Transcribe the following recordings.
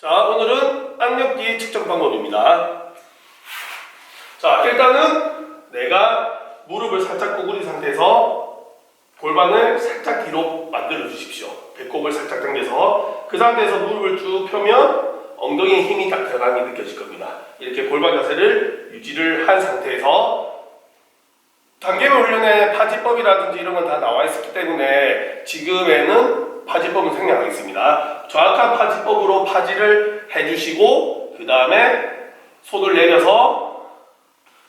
자, 오늘은 악력기 측정 방법입니다. 자, 일단은 내가 무릎을 살짝 구부린 상태에서 골반을 살짝 뒤로 만들어 주십시오. 배꼽을 살짝 당겨서 그 상태에서 무릎을 쭉 펴면 엉덩이에 힘이 딱 들어가는 게 느껴질 겁니다. 이렇게 골반 자세를 유지를 한 상태에서 단계별 훈련의 파지법이라든지 이런 건 다 나와 있었기 때문에 지금에는 파지법은 생략하겠습니다. 정확한 파지법으로 파지를 해주시고 그 다음에 손을 내려서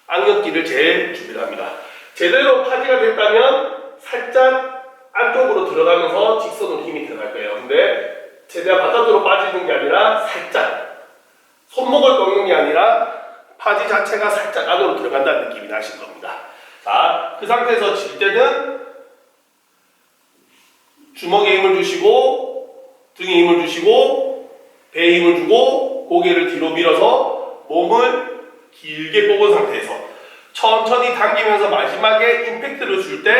악력기를 제일 준비를 합니다. 제대로 파지가 됐다면 살짝 안쪽으로 들어가면서 직선으로 힘이 들어갈 거예요. 근데 최대한 바깥으로 빠지는 게 아니라 살짝 손목을 꺾는 게 아니라 파지 자체가 살짝 안으로 들어간다는 느낌이 나실 겁니다. 자, 그 상태에서 질 때는 주먹에 힘을 주시고 등에 힘을 주시고 배에 힘을 주고 고개를 뒤로 밀어서 몸을 길게 뽑은 상태에서 천천히 당기면서 마지막에 임팩트를 줄 때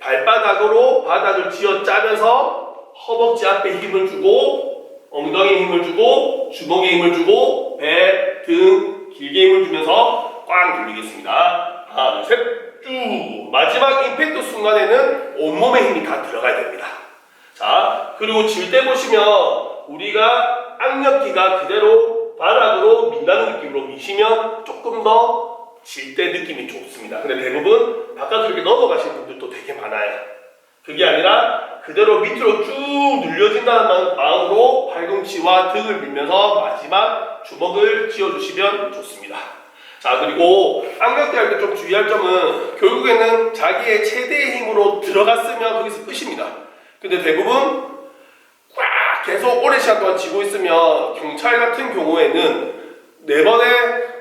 발바닥으로 바닥을 쥐어 짜면서 허벅지 앞에 힘을 주고 엉덩이에 힘을 주고 주먹에 힘을 주고 배, 등 길게 힘을 주면서 꽉 눌리겠습니다. 하나, 둘, 셋, 쭉. 마지막 임팩트 순간에는 온몸에 힘이 다 들어가야 됩니다. 자, 그리고 질 때 보시면 우리가 악력기가 그대로 바닥으로 민다는 느낌으로 미시면 조금 더 질 때 느낌이 좋습니다. 근데 대부분 바깥으로 이렇게 넘어가시는 분들도 되게 많아요. 그게 아니라 그대로 밑으로 쭉 눌려진다는 마음으로 팔꿈치와 등을 밀면서 마지막 주먹을 쥐어주시면 좋습니다. 자 그리고 악력기 할 때 좀 주의할 점은 결국에는 자기의 최대의 힘으로 들어갔으면 거기서 끝입니다. 근데 대부분 꽉 계속 오랜 시간 동안 쥐고 있으면 경찰 같은 경우에는 네 번의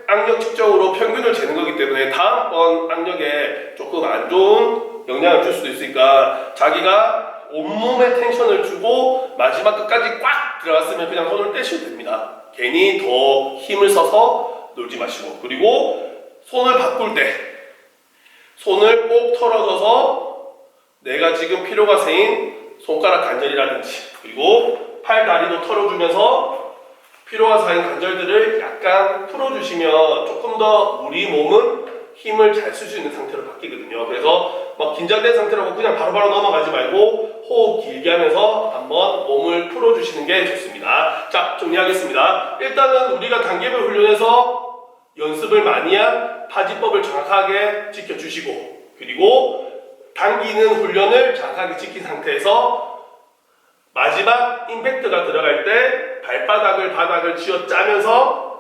악력 측정으로 평균을 재는 거기 때문에 다음번 악력에 조금 안 좋은 영향을 줄 수도 있으니까 자기가 온몸에 텐션을 주고 마지막 끝까지 꽉 들어갔으면 그냥 손을 떼셔도 됩니다. 괜히 더 힘을 써서 놀지 마시고 그리고 손을 바꿀 때 손을 꼭 털어줘서 내가 지금 피로가 세인 손가락 관절이라든지 그리고 팔 다리도 털어주면서 피로가 쌓인 관절들을 약간 풀어주시면 조금 더 우리 몸은 힘을 잘 쓸 수 있는 상태로 바뀌거든요. 그래서 막 긴장된 상태라고 그냥 바로 바로 넘어가지 말고 호흡 길게 하면서 한번 몸을 풀어주시는 게 좋습니다. 자, 정리하겠습니다. 일단은 우리가 단계별 훈련에서 연습을 많이 한 파지법을 정확하게 지켜주시고 그리고 당기는 훈련을 정확하게 지킨 상태에서 마지막 임팩트가 들어갈 때 발바닥을 바닥을 쥐어 짜면서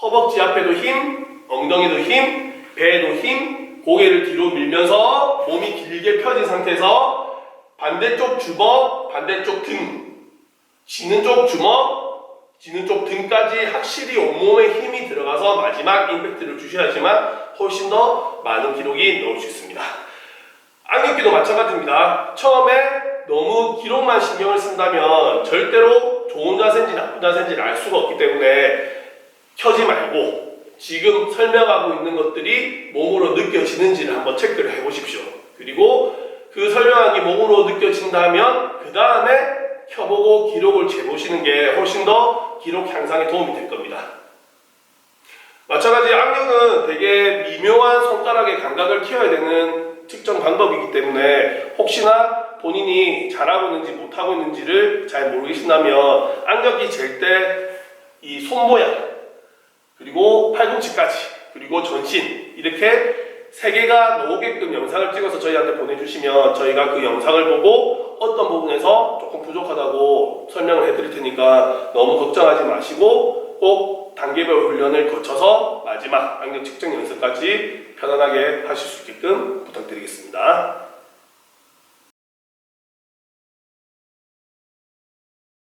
허벅지 앞에도 힘, 엉덩이도 힘, 배에도 힘, 고개를 뒤로 밀면서 몸이 길게 펴진 상태에서 반대쪽 주먹, 반대쪽 등, 지는 쪽 주먹, 지는 쪽 등까지 확실히 온몸에 힘이 들어가서 마지막 임팩트를 주셔야지만 훨씬 더 많은 기록이 나올 수 있습니다. 악력기도 마찬가지입니다. 처음에 너무 기록만 신경을 쓴다면 절대로 좋은 자세인지 나쁜 자세인지를 알 수가 없기 때문에 켜지 말고 지금 설명하고 있는 것들이 몸으로 느껴지는지를 한번 체크를 해 보십시오. 그리고 그 설명한 게 몸으로 느껴진다면 그 다음에 켜보고 기록을 재보시는 게 훨씬 더 기록 향상에 도움이 될 겁니다. 마찬가지 악력은 되게 미묘한 손가락의 감각을 키워야 되는 측정 방법이기 때문에 혹시나 본인이 잘하고 있는지 못하고 있는지를 잘 모르겠다면 악력이 잴 때 이 손 모양 그리고 팔꿈치까지 그리고 전신 이렇게 세 개가 나오게끔 영상을 찍어서 저희한테 보내주시면 저희가 그 영상을 보고 어떤 부분에서 조금 부족하다고 설명을 해드릴 테니까 너무 걱정하지 마시고 꼭 단계별 훈련을 거쳐서 마지막 악력 측정 연습까지 편안하게 하실 수 있게끔 부탁드리겠습니다.